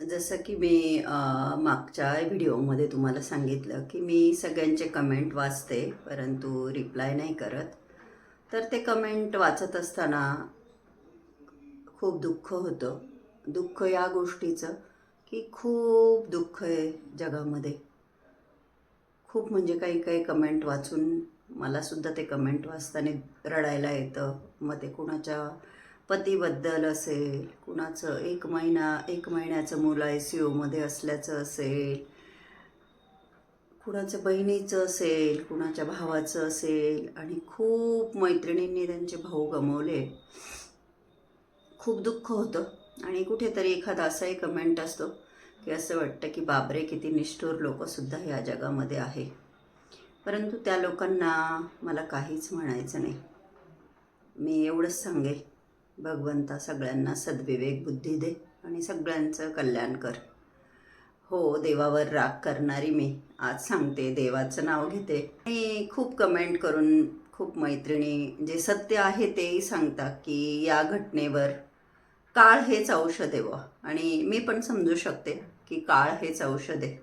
जसं की मी मागच्या व्हिडिओमध्ये तुम्हाला सांगितलं की मी सगळ्यांचे कमेंट वाचते परंतु रिप्लाय नाही करत. तर ते कमेंट वाचत असताना खूप दुःख होतं. दुःख या गोष्टीचं की खूप दुःख आहे जगामध्ये. खूप म्हणजे काही काही कमेंट वाचून मलासुद्धा ते कमेंट वाचताना रडायला येतं. मग ते कुणाच्या पतीबद्दल असेल कुणाचं एक महिना एक महिन्याचं मुलं आय सी यूमध्ये असल्याचं असेल कुणाचं बहिणीचं असेल कुणाच्या भावाचं असेल आणि खूप मैत्रिणींनी त्यांचे भाऊ गमावले. खूप दुःख होतं. आणि कुठेतरी एखादा असाही कमेंट असतो की असं वाटतं की बाबरे किती निष्ठुर लोकंसुद्धा या जगामध्ये आहे. परंतु त्या लोकांना मला काहीच म्हणायचं नाही. मी एवढंच सांगेल. भगवंता सगळ्यांना सद्विवेक बुद्धी दे आणि सगळ्यांचं कल्याण कर. हो देवावर राग करणारी मी. आज सांगते देवाचं नाव घेते. आणि खूप कमेंट करून खूप मैत्रिणी जे सत्य आहे तेही सांगतात की या घटनेवर काळ हेच औषध आहे आणि मी पण समजू शकते की काळ हेच औषध आहे.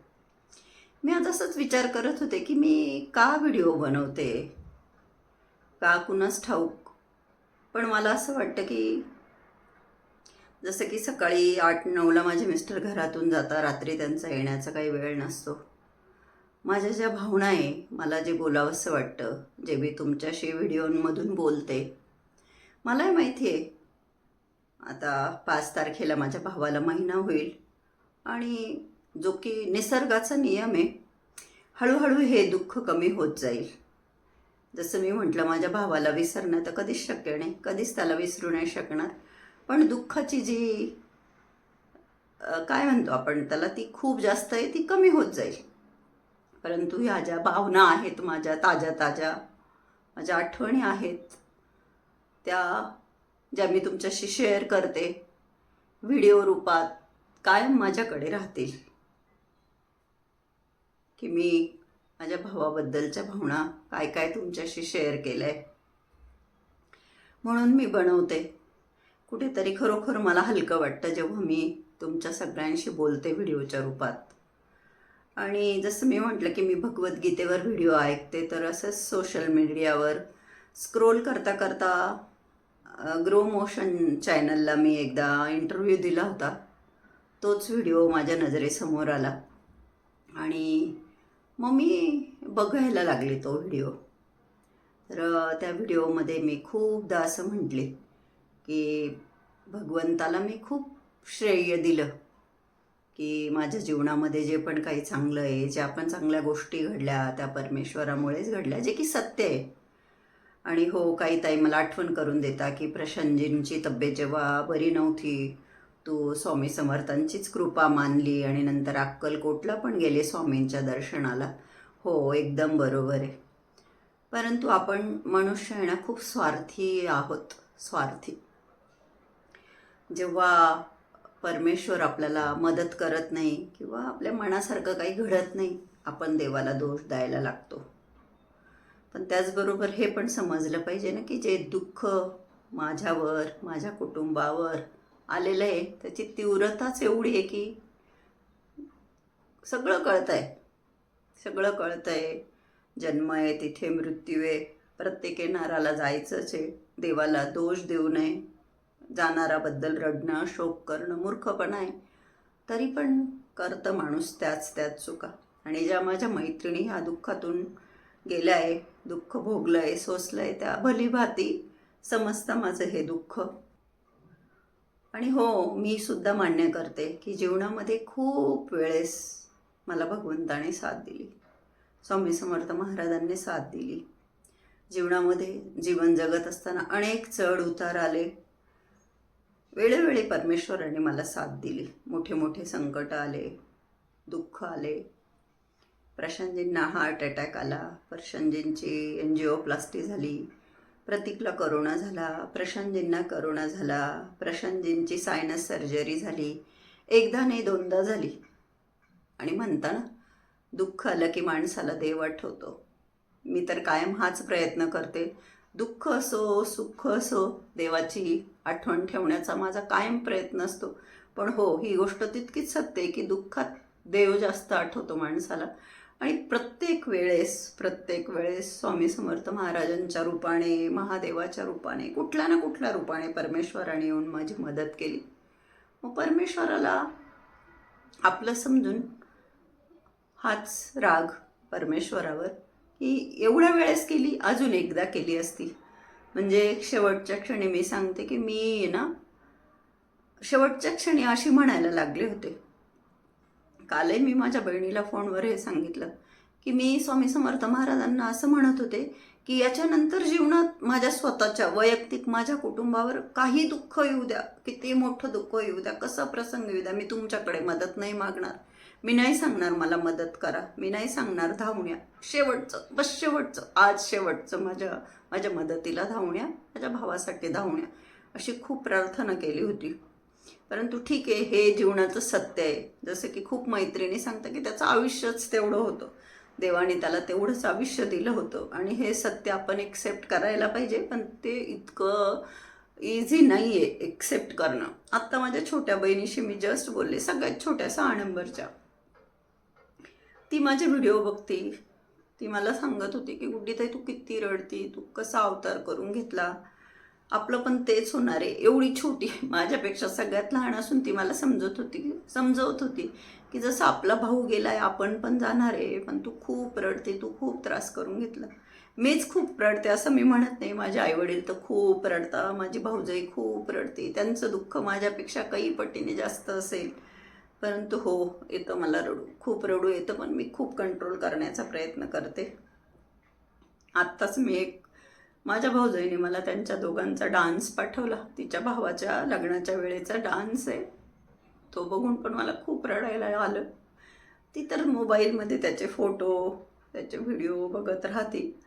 मी आज असंच विचार करत होते की मी का व्हिडिओ बनवते? का कुणास ठाऊक? पण मला असं वाटतं की जसं की सकाळी आठ नऊला माझे मिस्टर घरातून जाता रात्री त्यांचा येण्याचा काही वेळ नसतो. माझ्या ज्या भावना आहे मला जे बोलावंसं वाटतं जे मी तुमच्याशी व्हिडिओमधून बोलते मलाही माहिती आहे. आता पाच तारखेला माझ्या भावाला महिना होईल आणि जो की निसर्गाचा नियम आहे हळूहळू हे दुःख कमी होत जाईल. जसं मी म्हटलं माझ्या भावाला विसरणं तर कधीच शक्य नाही कधीच त्याला विसरू नाही शकणार. पण दुःखाची जी काय म्हणतो आपण त्याला ती खूप जास्त आहे ती कमी होत जाईल. परंतु ह्या ज्या भावना आहेत माझ्या ताज्या ताज्या माझ्या आठवणी आहेत त्या ज्या मी तुमच्याशी शेअर करते व्हिडिओ रूपात कायम माझ्याकडे राहतील. की मी माझ्या भावाबद्दलच्या भावना काय काय तुमच्याशी शेअर केलं आहे म्हणून मी बनवते. कुठेतरी खरोखर मला हलकं वाटतं जेव्हा मी तुमच्या सगळ्यांशी बोलते व्हिडिओच्या रूपात. आणि जसं मी म्हटलं की मी भगवद्गीतेवर व्हिडिओ ऐकते तर असंच सोशल मीडियावर स्क्रोल करता करता ग्रो मोशन चॅनलला मी एकदा इंटरव्ह्यू दिला होता. तोच व्हिडिओ माझ्या नजरेसमोर आला. आणि मग मी बघायला लागले तो व्हिडिओ. तर त्या व्हिडिओमध्ये मी खूपदा असं म्हटले की भगवंताला मी खूप श्रेय दिलं की माझ्या जीवनामध्ये जे पण काही चांगलं आहे ज्या पण चांगल्या गोष्टी घडल्या त्या परमेश्वरामुळेच घडल्या जे की सत्य आहे. आणि हो काही ताई मला आठवण करून देता की प्रशांतजींची तब्येत जेव्हा बरी नव्हती तू स्वामी समर्थांचीच कृपा मानली आणि नंतर अक्कलकोटला पण गेले स्वामींच्या दर्शनाला. हो एकदम बरोबर आहे. परंतु आपण मनुष्य आहे ना खूप स्वार्थी आहोत स्वार्थी. जेव्हा परमेश्वर आपल्याला मदत करत नाही किंवा आपल्या मनासारखं काही घडत नाही आपण देवाला दोष द्यायला लागतो. पण त्याचबरोबर हे पण समजलं पाहिजे ना की जे दुःख माझ्यावर माझ्या कुटुंबावर आलेलं आहे. त्याची तीव्रताच एवढी आहे की सगळं कळतं आहे सगळं कळतं आहे जन्म आहे तिथे मृत्यू आहे. प्रत्येक येणाराला जायचंच आहे. देवाला दोष देऊ नये. जाणाराबद्दल रडणं शोक करणं मूर्खपणा आहे. तरी पण करतं माणूस त्याच त्याच चुका. आणि ज्या माझ्या मैत्रिणी ह्या दुःखातून गेल्या आहे दुःख भोगलं आहे सोसलं आहे त्या भलीभाती समजतं माझं हे दुःख. आणि हो मी सुद्धा मान्य करते की जीवनामध्ये खूप वेळेस मला भगवंताने साथ दिली. स्वामी समर्थ महाराजांनी साथ दिली. जीवनामध्ये जीवन जगत असताना अनेक चढ उतार आले. वेळोवेळी परमेश्वराने मला साथ दिली. मोठे मोठे संकट आले दुःख आले. प्रशांतजींना हार्ट अटॅक आला. प्रशांतजींची एनजिओप्लास्टी झाली. प्रतीकला करोना झाला प्रशांतजींना करोना झाला प्रशांतजींची सायनस सर्जरी झाली एकदा नाही दोनदा झाली. आणि म्हणता ना दुःख आलं की माणसाला देव आठवतो. मी तर कायम हाच प्रयत्न करते. दुःख असो सुख असो देवाची आठवण ठेवण्याचा माझा कायम प्रयत्न असतो. पण हो ही गोष्ट तितकीच सत्य आहे की दुःखात देव जास्त आठवतो माणसाला. आणि प्रत्येक वेळेस प्रत्येक वेळेस स्वामी समर्थ महाराजांच्या रूपाने महादेवाच्या रूपाने कुठल्या ना कुठल्या रूपाने परमेश्वराने येऊन माझी मदत केली. मग परमेश्वराला आपलं समजून हाच राग परमेश्वरावर की एवढ्या वेळेस केली अजून एकदा केली असती. म्हणजे शेवटच्या क्षणी मी सांगते की मी ना शेवटच्या क्षणी अशी म्हणायला लागले होते. कालही मी माझ्या बहिणीला फोनवर हे सांगितलं की मी स्वामी समर्थ महाराजांना असं म्हणत होते की याच्यानंतर जीवनात माझ्या स्वतःच्या वैयक्तिक माझ्या कुटुंबावर काही दुःख येऊ द्या किती मोठं दुःख येऊ द्या कसा प्रसंग येऊ द्या मी तुमच्याकडे मदत नाही मागणार. मी नाही सांगणार मला मदत करा मी नाही सांगणार धावण्या. शेवटचं बस शेवटचं आज शेवटचं माझ्या माझ्या मदतीला धावण्या माझ्या भावासाठी धावण्या अशी खूप प्रार्थना केली होती. परंतु ठीक आहे हे जीवनाचं सत्य आहे. जसं की खूप मैत्रिणी सांगतात की त्याचं आयुष्यच तेवढं होतं. देवाने त्याला तेवढंच आयुष्य दिलं होतं. आणि हे सत्य आपण एक्सेप्ट करायला पाहिजे पण ते इतकं इझी नाही आहे एक्सेप्ट करणं. आत्ता माझ्या छोट्या बहिणीशी मी जस्ट बोलले सगळ्यात छोट्या सहा नंबरच्या. ती माझे व्हिडिओ बघते ती मला सांगत होती की गुड्डीताई तू किती रडती? तू कसा अवतार करून घेतला? आपलं पण तेच होणार आहे. एवढी छोटी माझ्यापेक्षा सगळ्यात लहान असून ती मला समजत होती. समजवत होती की जसं आपला भाऊ गेलाय आपण पण जाणार आहे. पण तू खूप रडते तू खूप त्रास करून घेतला. मीच खूप रडते असं मी म्हणत नाही. माझे आईवडील तर खूप रडता माझी भाऊजाई खूप रडते. त्यांचं दुःख माझ्यापेक्षा काही पटीने जास्त असेल. परंतु हो येतं मला रडू. खूप रडू येतं पण मी खूप कंट्रोल करण्याचा प्रयत्न करते. आत्ताच मी एक माझ्या भाऊजाईने मला त्यांच्या दोघांचा डान्स पाठवला. तिच्या भावाच्या लग्नाच्या वेळेचा डान्स आहे. तो बघून पण मला खूप रडायला आलं. ती तर मोबाईलमध्ये त्याचे फोटो त्याचे व्हिडिओ बघत राहते.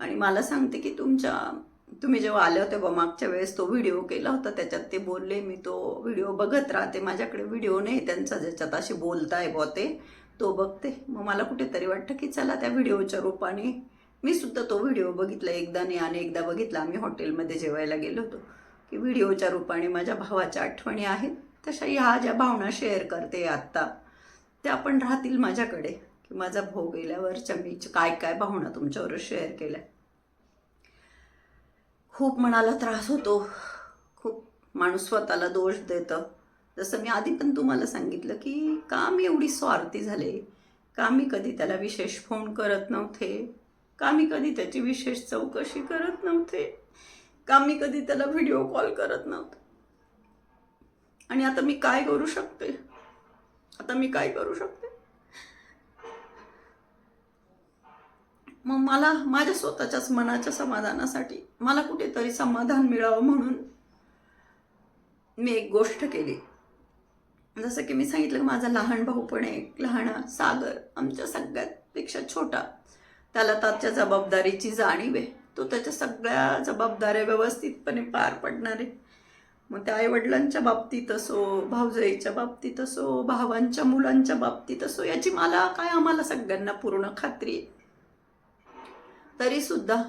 आणि मला सांगते की तुमच्या तुम्ही जेव्हा आले होते बा मागच्या वेळेस तो व्हिडिओ केला होता. त्याच्यात ते बोलले मी तो व्हिडिओ बघत राहते. माझ्याकडे व्हिडिओ नाही त्यांचा ज्याच्यात अशी बोलताय बा ते. तो बघते. मग मला कुठेतरी वाटतं की चला त्या व्हिडिओच्या रूपाने मी सुद्धा तो व्हिडिओ बघितला एकदा नाही आणि बघितला. आम्ही हॉटेलमध्ये जेवायला गेलो होतो. की व्हिडिओच्या रूपाने माझ्या भावाच्या आठवणी आहेत. तशा ह्या ज्या भावना शेअर करते आत्ता त्या पण राहतील माझ्याकडे. की माझा भाऊ गेल्यावरच्या मी काय काय भावना तुमच्यावर शेअर केल्या. खूप मनाला त्रास होतो. खूप माणूस स्वतःला दोष देतं. जसं मी आधी पण तुम्हाला सांगितलं की का मी एवढी स्वार्थी झाले. का मी कधी त्याला विशेष फोन करत नव्हते. का मी कधी त्याची विशेष चौकशी करत नव्हते? का मी कधी त्याला व्हिडिओ कॉल करत नव्हते? आणि आता मी काय करू शकते? आता मी काय करू शकते? मग मला माझ्या स्वतःच्याच मनाच्या समाधानासाठी मला कुठेतरी समाधान मिळावं म्हणून मी एक गोष्ट केली. जसं की मी सांगितलं की माझा लहान भाऊ पण एक लहान सागर आमच्या सगळ्यात पेक्षा छोटा त्याला त्याच्या जबाबदारीची जाणीव आहे. तो त्याच्या सगळ्या जबाबदाऱ्या व्यवस्थितपणे पार पडणार आहे. मग त्या आईवडिलांच्या बाबतीत असो भाऊजाईच्या बाबतीत असो भावांच्या मुलांच्या बाबतीत असो याची मला काय आम्हाला सगळ्यांना पूर्ण खात्री आहे. तरीसुद्धा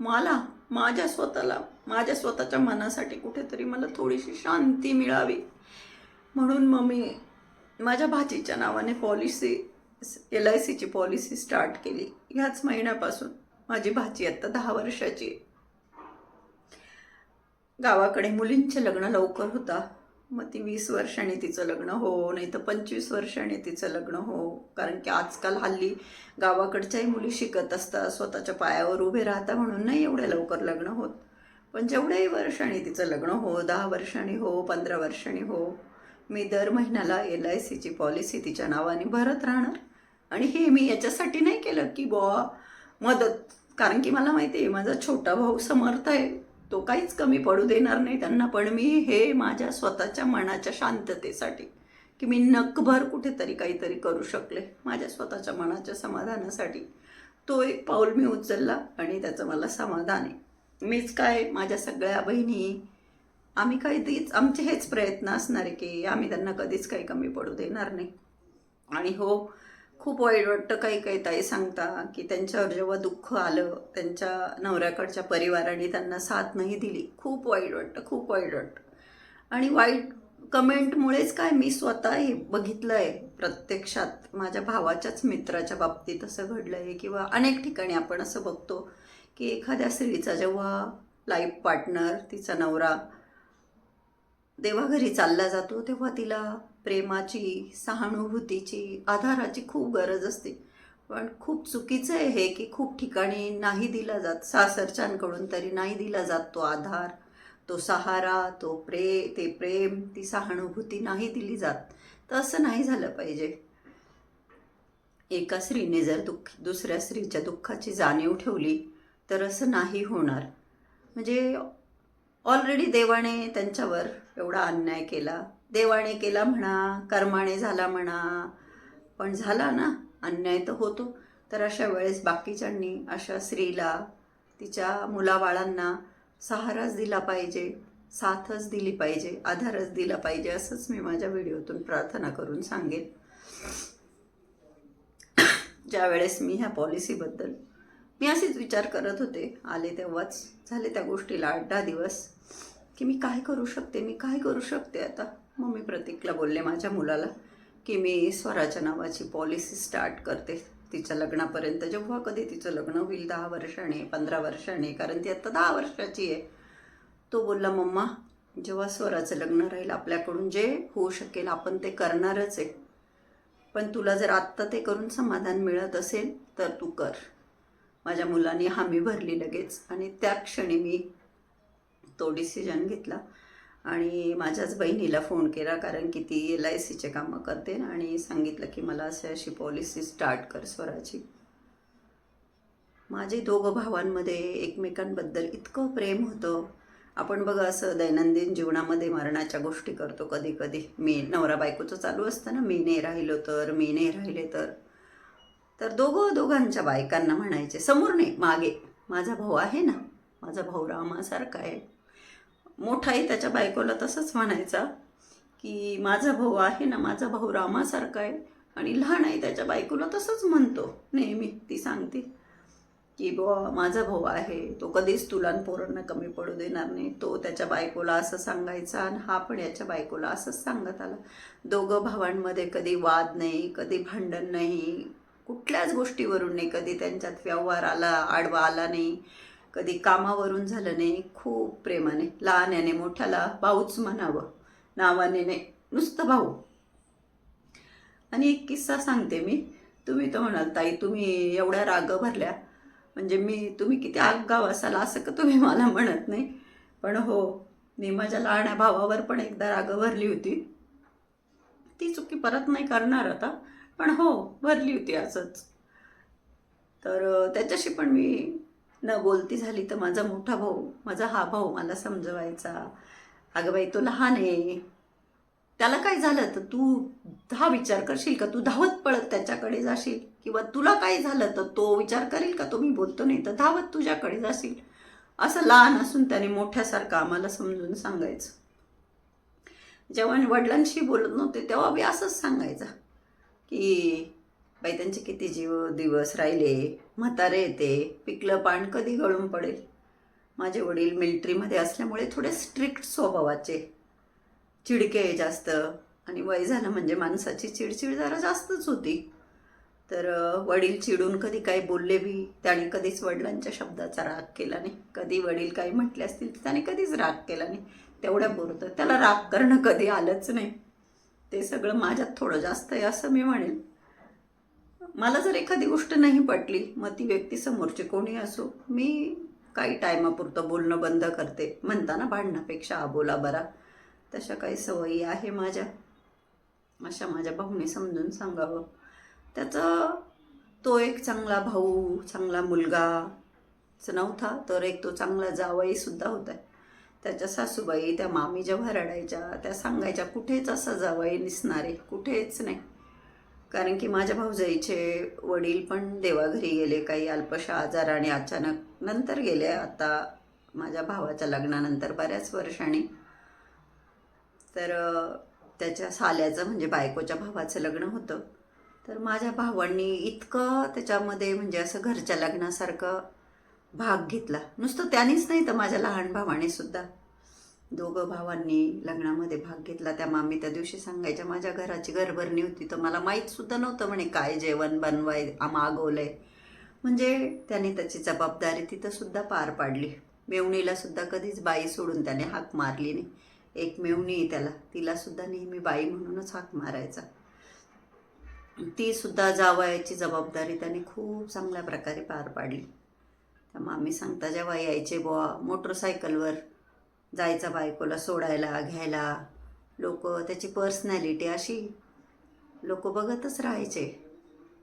मला माझ्या स्वतःला माझ्या स्वतःच्या मनासाठी कुठेतरी मला थोडीशी शांती मिळावी. म्हणून मग मी माझ्या भाचीच्या नावाने पॉलिसी एल आय सीची पॉलिसी स्टार्ट केली. ह्याच महिन्यापासून माझी भाची आत्ता दहा वर्षाची आहे. गावाकडे मुलींचे लग्न लवकर होता. मग ती वीस वर्षाने तिचं लग्न हो नाही तर पंचवीस वर्षाने तिचं लग्न हो. कारण की आजकाल हल्ली गावाकडच्याही मुली शिकत असतात स्वतःच्या पायावर उभे राहता म्हणून नाही एवढ्या लवकर लग्न होत. पण जेवढ्याही वर्षाने तिचं लग्न हो दहा वर्षांनी हो पंधरा वर्षांनी हो मी दर महिन्याला एल आय सीची पॉलिसी तिच्या नावाने भरत राहणार. आणि हे मी याच्यासाठी नाही केलं की बुवा मदत. कारण की मला माहिती आहे माझा छोटा भाऊ समर्थ आहे. तो काहीच कमी पडू देणार नाही त्यांना पण मी हे माझ्या स्वतःच्या मनाच्या शांततेसाठी की मी नकभर कुठेतरी काहीतरी करू शकले माझ्या स्वतःच्या मनाच्या समाधानासाठी. तो एक पाऊल मी उचलला आणि त्याचं मला समाधान आहे. मीच काय माझ्या सगळ्या बहिणी आम्ही काही तीच आमचे हेच प्रयत्न असणार आहे की आम्ही त्यांना कधीच काही कमी पडू देणार नाही. आणि हो खूप वाईट वाटतं काही काही ताई सांगता की त्यांच्यावर जेव्हा दुःख आलं त्यांच्या नवऱ्याकडच्या परिवाराने त्यांना साथ नाही दिली. खूप वाईट वाटतं खूप वाईट वाटतं आणि वाईट कमेंटमुळेच काय मी स्वतः हे आहे प्रत्यक्षात. माझ्या भावाच्याच मित्राच्या बाबतीत असं घडलं आहे किंवा अनेक ठिकाणी आपण असं बघतो की एखाद्या स्त्रीचा जेव्हा लाईफ पार्टनर तिचा नवरा देवाघरी चालला जातो तेव्हा तिला प्रेमाची सहानुभूतीची आधाराची खूप गरज असते. पण खूप चुकीचं आहे हे की खूप ठिकाणी नाही दिला जात. सासरच्यांकडून तरी नाही दिला जात तो आधार. तो सहारा तो प्रे ते प्रेम ती सहानुभूती नाही दिली जात. तर असं नाही झालं पाहिजे. एका स्त्रीने जर दुःख दुसऱ्या स्त्रीच्या दुःखाची जाणीव ठेवली तर असं नाही होणार. म्हणजे ऑलरेडी देवाने त्यांच्यावर एवढा अन्याय केला. देवाने केला म्हणा कर्माने झाला म्हणा पण झाला ना अन्याय तर होतो. तर अशा वेळेस बाकीच्यांनी अशा स्त्रीला तिच्या मुलाबाळांना सहाराच दिला पाहिजे साथच दिली पाहिजे आधारच दिला पाहिजे असंच मी माझ्या व्हिडिओतून प्रार्थना करून सांगेन. ज्या वेळेस मी ह्या पॉलिसीबद्दल मी असेच विचार करत होते आले तेव्हाच झाले त्या गोष्टीला आठ दहा दिवस की मी काय करू शकते मी काय करू शकते आता? मग मी प्रतीकला बोलले माझ्या मुलाला की मी स्वराच्या नावाची पॉलिसी स्टार्ट करते तिच्या लग्नापर्यंत. जेव्हा कधी तिचं लग्न होईल दहा वर्षाने पंधरा वर्षाने कारण ती आत्ता दहा वर्षाची आहे. तो बोलला मम्मा जेव्हा स्वराचं लग्न राहील आपल्याकडून जे होऊ शकेल आपण ते करणारच आहे. पण तुला जर आत्ता ते करून समाधान मिळत असेल तर तू कर. माझ्या मुलांनी हमी भरली लगेच. आणि त्या क्षणी मी तो डिसिजन घेतला. आणि माझ्याच बहिणीला फोन केला कारण की ती एल आय सीचे कामं करते आणि सांगितलं की मला अशी अशी पॉलिसी स्टार्ट कर स्वराची. माझे दोघं भावांमध्ये एकमेकांबद्दल इतकं प्रेम होतं. आपण बघा असं दैनंदिन जीवनामध्ये मरणाच्या गोष्टी करतो कधी कधी. मी नवरा बायकोचं चालू असतं ना मी नाही राहिलो तर मी नाही राहिले तर. तर दोघं दोघांच्या बायकांना म्हणायचे समोर नाही मागे. माझा भाऊ आहे ना माझा भाऊ रामासारखा आहे. मोठाही त्याच्या बायकोला तसंच म्हणायचा की माझा भाऊ आहे ना माझा भाऊ रामासारखा आहे आणि लहान आहे त्याच्या बायकोला तसंच म्हणतो. नेहमी ती सांगते की बुवा माझा भाऊ आहे तो कधीच तुला पोरांना कमी पडू देणार नाही. तो त्याच्या बायकोला असं सांगायचा आणि हा पण याच्या बायकोला असंच सांगत आला. दोघं भावांमध्ये कधी वाद नाही कधी भांडण नाही. कुठल्याच गोष्टीवरून नाही कधी त्यांच्यात व्यवहार आला आडवा आला नाही. कधी कामावरून झालं नाही खूप प्रेमाने लहान्याने मोठ्याला भाऊच म्हणावं नावाने नाही नुसतं भाऊ. आणि एक किस्सा सांगते मी. तुम्ही तर म्हणाल ताई तुम्ही एवढ्या राग भरल्या. म्हणजे मी तुम्ही किती आगाव असाल असं का तुम्ही मला म्हणत नाही? पण हो मी माझ्या लहान्या भावावर पण एकदा राग भरली होती. ती चुकी परत नाही करणार आता पण हो भरली होती असंच. तर त्याच्याशी पण मी न बोलती झाली तर माझा मोठा भाऊ माझा हा भाऊ मला समजवायचा. अगं बाई तो लहान आहे. त्याला काय झालं तर तू हा विचार करशील का? तू धावत पळत त्याच्याकडे जाशील? किंवा तुला काय झालं तर तो विचार करेल का? तो मी बोलतो नाही तर धावत तुझ्याकडे जाशील? असं लहान असून त्याने मोठ्यासारखं आम्हाला समजून सांगायचं. जेव्हा वडिलांशी बोलत नव्हते तेव्हा मी असंच सांगायचं की बाई त्यांचे किती जीव दिवस राहिले? म्हातारे येते पिकलं पान कधी गळून पडेल? माझे वडील मिलिटरीमध्ये असल्यामुळे थोडे स्ट्रिक्ट स्वभावाचे. चिडके जास्त आणि वय झालं म्हणजे माणसाची चिडचिड जरा जास्तच होती. तर वडील चिडून कधी काही बोलले बी त्याने कधीच वडिलांच्या शब्दाचा राग केला नाही. कधी वडील काही म्हटले असतील तर त्याने कधीच राग केला नाही. तेवढ्या बोलतं त्याला राग करणं कधी आलंच नाही. ते सगळं माझ्यात थोडं जास्त आहे असं मी म्हणेन. मला जर एखादी गोष्ट नाही पटली मग ती व्यक्ती समोरची कोणी असो मी काही टायमापुरतं बोलणं बंद करते. म्हणताना भांडणापेक्षा आबोला बरा. तशा काही सवयी आहे माझ्या. अशा माझ्या भाऊने समजून सांगावं. त्याचं तो एक चांगला भाऊ चांगला मुलगा नव्हता तर एक तो चांगला जावईसुद्धा होता. त्याच्या सासूबाई त्या मामी जेव्हा रडायच्या त्या सांगायच्या कुठेच असा जावई निसणारे कुठेच नाही. कारण की माझ्या भाऊजाईचे वडील पण देवाघरी गेले काही अल्पशा आजाराने अचानक नंतर गेले. आता माझ्या भावाच्या लग्नानंतर बऱ्याच वर्षांनी. तर त्याच्या साल्याचं म्हणजे बायकोच्या भावाचं लग्न होतं. तर माझ्या भावांनी इतकं त्याच्यामध्ये म्हणजे असं घरच्या लग्नासारखं भाग घेतला. नुसतं त्यानेच नाही तर माझ्या लहान भावाने सुद्धा दोघं भावांनी लग्नामध्ये भाग घेतला. त्या मामी त्या दिवशी सांगायच्या माझ्या घराची घरभरणी होती तर मला माहीतसुद्धा नव्हतं म्हणे काय जेवण बनवाय मागवलं मागवलंय म्हणजे त्याने त्याची जबाबदारी तिथं सुद्धा पार पाडली. मेवणीला सुद्धा कधीच बाई सोडून त्याने हाक मारली नाही. एक मेवणी आहे त्याला. तिला सुद्धा नेहमी बाई म्हणूनच हाक मारायचा. ती सुद्धा जावयाची जबाबदारी त्याने खूप चांगल्या प्रकारे पार पाडली. त्या मामी सांगता जेव्हा यायचे बुवा मोटरसायकलवर जायचा बायकोला सोडायला घ्यायला. लोक त्याची पर्सनॅलिटी अशी लोक बघतच राहायचे.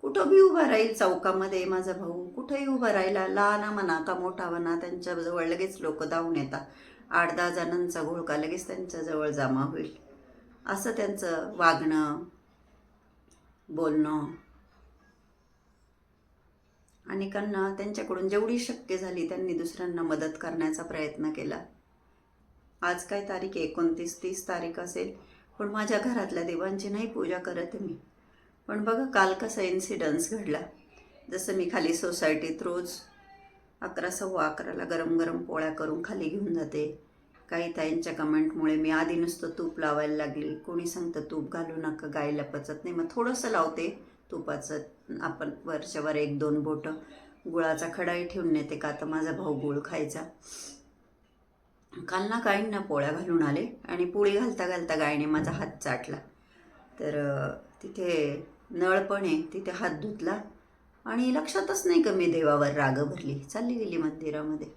कुठं बी उभा राहील चौकामध्ये माझा भाऊ कुठंही उभा राहिला लहाना म्हणा का मोठा म्हणा त्यांच्याजवळ लगेच लोक धावून येतात. आठ दहा जणांचा घोळका लगेच त्यांच्याजवळ जमा होईल. असं त्यांचं वागणं बोलणं. अनेकांना त्यांच्याकडून जेवढी शक्य झाली त्यांनी दुसऱ्यांना मदत करण्याचा प्रयत्न केला. आज काय तारीख आहे? एकोणतीस तीस तारीख असेल. पण माझ्या घरातल्या देवांची नाही पूजा करत मी. पण बघा काल कसा इन्सिडन्स घडला. जसं मी खाली सोसायटीत रोज अकरा सव्वा अकराला गरम गरम पोळ्या करून खाली घेऊन जाते. काही ताईंच्या कमेंटमुळे मी आधी नुसतं तूप लावायला लागली. कोणी सांगतं तूप घालू नका गायला पचत नाही. मग थोडंसं लावते तुपाचं. आपण वरच्यावर एक दोन बोटं गुळाचा खडाही ठेवून नेते का? तर माझा भाऊ गुळ खायचा. काल ना गायींना पोळ्या घालून आले आणि पोळी घालता घालता गायीने माझा हात चाटला. तर तिथे नळ पण आहे तिथे हात धुतला आणि लक्षातच नाही का मी देवावर राग भरली. चालली गेली मंदिरामध्ये.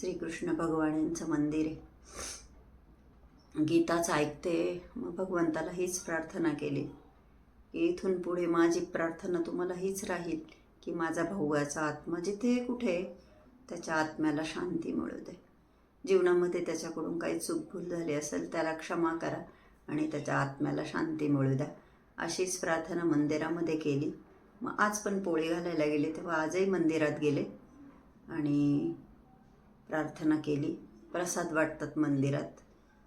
श्रीकृष्ण भगवान यांचं मंदिर आहे. गीताच ऐकते मग भगवंताला हीच प्रार्थना केली. की इथून पुढे माझी प्रार्थना तुम्हाला हीच राहील की माझा भाऊयाचा आत्मा जिथे कुठे त्याच्या आत्म्याला शांती मिळू दे. जीवनामध्ये त्याच्याकडून काही चूकभूल झाली असेल त्याला क्षमा करा आणि त्याच्या आत्म्याला शांती मिळू द्या. अशीच प्रार्थना मंदिरामध्ये केली. मग आज पण पोळी घालायला गेले तेव्हा आजही मंदिरात गेले आणि प्रार्थना केली. प्रसाद वाटतात मंदिरात.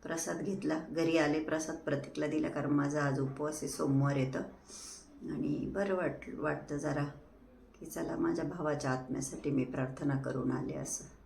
प्रसाद घेतला. घरी आले. प्रसाद प्रतीकला दिला कारण माझा आज उपवास आहे सोमवार येतं. आणि बरं वाट वाटतं जरा की चला माझ्या भावाच्या आत्म्यासाठी मी प्रार्थना करून आले असं.